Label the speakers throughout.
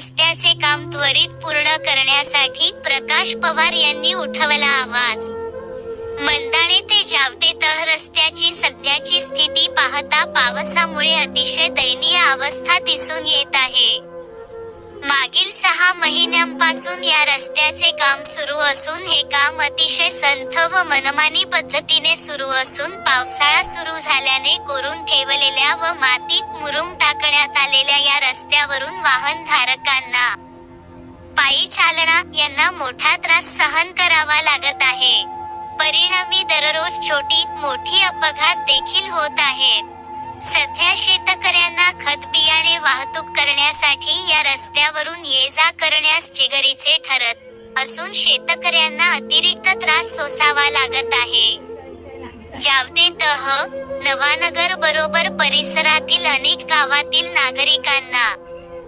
Speaker 1: रस्त्याचे काम त्वरित पूर्ण करण्यासाठी प्रकाश पवार यांनी उठवला आवाज. मंदाणे ते जावते तह रस्त्याची सध्याची स्थिती पाहता पावसामुळे अतिशय दयनीय अवस्था दिसून येत आहे. मागील सहा महिन्यांपासून या रस्त्याचे काम सुरू असून हे काम अतिशय संथ व मनमानी पद्धतीने सुरू असून पावसाळा सुरू झाल्याने कोरून ठेवलेल्या व मातीत मुरुम टाकण्यात आलेल्या या रस्त्यावरून वाहन धारकांना पायी चालना यांना मोठा त्रास सहन करावा लागत आहे. परिणामी दररोज छोटी मोठी अपघात देखील होत आहेत. सध्या शेत शेतकऱ्यांना खत बियाणे वाहतूक करण्यासाठी या रस्त्यावरून ये जा करण्यास जिगरीचे ठरत असून शेतकऱ्यांना अतिरिक्त त्रास सोसावा लागत आहे. जावते तह नवानगर बरोबर परिसरातील अनेक गावातील नागरिकांना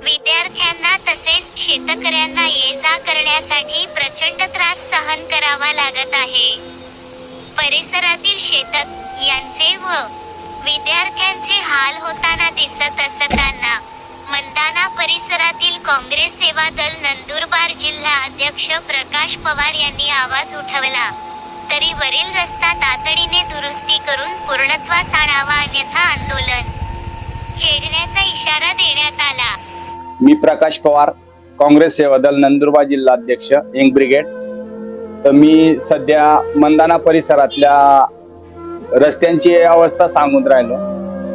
Speaker 1: विद्यार्थ्यांना तसेच शेतकऱ्यांना ये जा करण्यासाठी प्रचंड त्रास सहन करावा लागत आहे. परिसरातील शेतक यांचे व विद्यार्थ्यांचे हाल होताना दिसत असताना मंदाना परिसरातील काँग्रेस सेवा दल नंदुरबार जिल्हा अध्यक्ष प्रकाश पवार यांनी आवाज उठवला. तरी वरील रस्ता तातडीने दुरुस्ती करून पूर्णत्वास आणावा अन्यथा आंदोलन. छेडण्याचा इशारा देण्यात आला.
Speaker 2: मी प्रकाश पवार काँग्रेस सेवा दल नंदुरबार जिल्हा अध्यक्ष यंग ब्रिगेड. तर मी सध्या मंदाना परिसरातल्या रस्त्यांची अवस्था सांगून राहिलो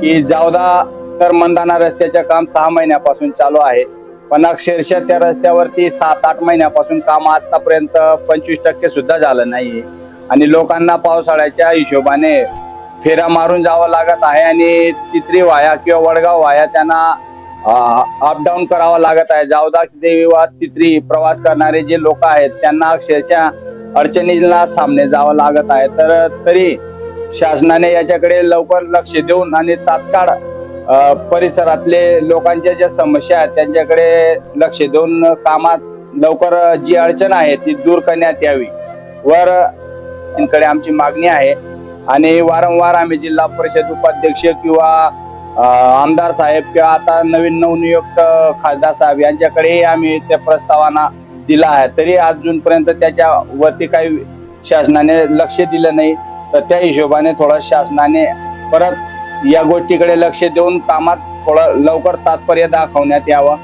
Speaker 2: की जावदा तर मंदाना रस्त्याचे काम सहा महिन्यापासून चालू आहे. पण अक्षरशः त्या रस्त्यावरती सात आठ महिन्यापासून काम आतापर्यंत पंचवीस टक्के सुद्धा झालं नाहीये. आणि लोकांना पावसाळ्याच्या हिशोबाने फेरा मारून जावं लागत आहे आणि तित्री वाया किंवा वडगाव वाया त्यांना अप डाऊन करावं लागत आहे. जावदा देवा तित्री प्रवास करणारे जे लोक आहेत त्यांना अक्षरशः अडचणीला सामने जावं लागत आहे. तर तरी शासनाने याच्याकडे लवकर लक्ष देऊन आणि तात्काळ परिसरातले लोकांच्या ज्या समस्या आहेत त्यांच्याकडे लक्ष देऊन कामात लवकर जी अडचण आहे ती दूर करण्यात यावी. वर यांकडे आमची मागणी आहे. आणि वारंवार आम्ही जिल्हा परिषद उपाध्यक्ष किंवा आमदार साहेब किंवा आता नवीन नवनियुक्त खासदार साहेब यांच्याकडेही आम्ही त्या प्रस्तावाना दिला आहे. तरी अजूनपर्यंत त्याच्यावरती काही शासनाने लक्ष दिलं नाही. तर त्या हिशोबाने थोडं शासनाने परत या गोष्टीकडे लक्ष देऊन कामात थोडं लवकर तात्पर्य दाखवण्यात यावं.